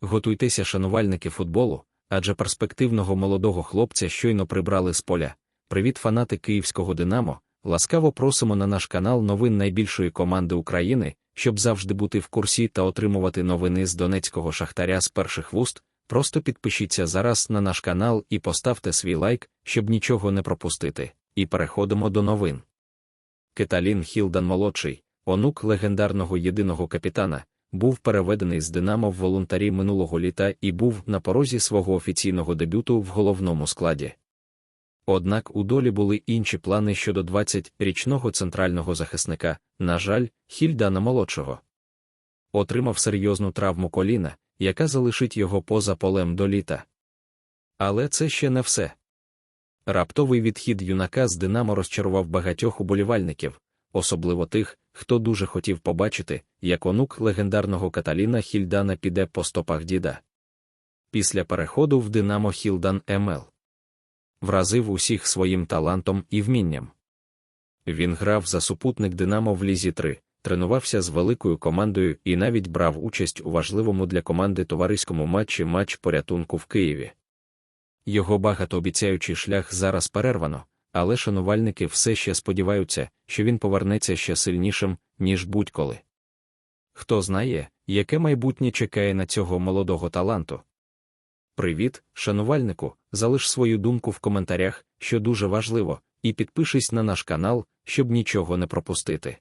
Готуйтеся, шанувальники футболу, адже перспективного молодого хлопця щойно прибрали з поля. Привіт, фанати київського Динамо! Ласкаво просимо на наш канал новин найбільшої команди України, щоб завжди бути в курсі та отримувати новини з донецького шахтаря з перших вуст. Просто підпишіться зараз на наш канал і поставте свій лайк, щоб нічого не пропустити. І переходимо до новин. Кеталін Хілдан молодший, онук легендарного єдиного капітана, був переведений з Динамо в волонтарі минулого літа і був на порозі свого офіційного дебюту в головному складі. Однак у долі були інші плани щодо 20-річного центрального захисника, на жаль, Хільдана молодшого. Отримав серйозну травму коліна, яка залишить його поза полем до літа. Але це ще не все. Раптовий відхід юнака з Динамо розчарував багатьох уболівальників, особливо тих, хто дуже хотів побачити, як онук легендарного Каталіна Хільдана піде по стопах діда. Після переходу в Динамо Хілдан МЛ вразив усіх своїм талантом і вмінням. Він грав за супутник Динамо в Лізі 3, тренувався з великою командою і навіть брав участь у важливому для команди товариському матчі матч порятунку в Києві. Його багатообіцяючий шлях зараз перервано, але шанувальники все ще сподіваються, що він повернеться ще сильнішим, ніж будь-коли. Хто знає, яке майбутнє чекає на цього молодого таланту. Привіт, шанувальнику, залиш свою думку в коментарях, що дуже важливо, і підпишись на наш канал, щоб нічого не пропустити.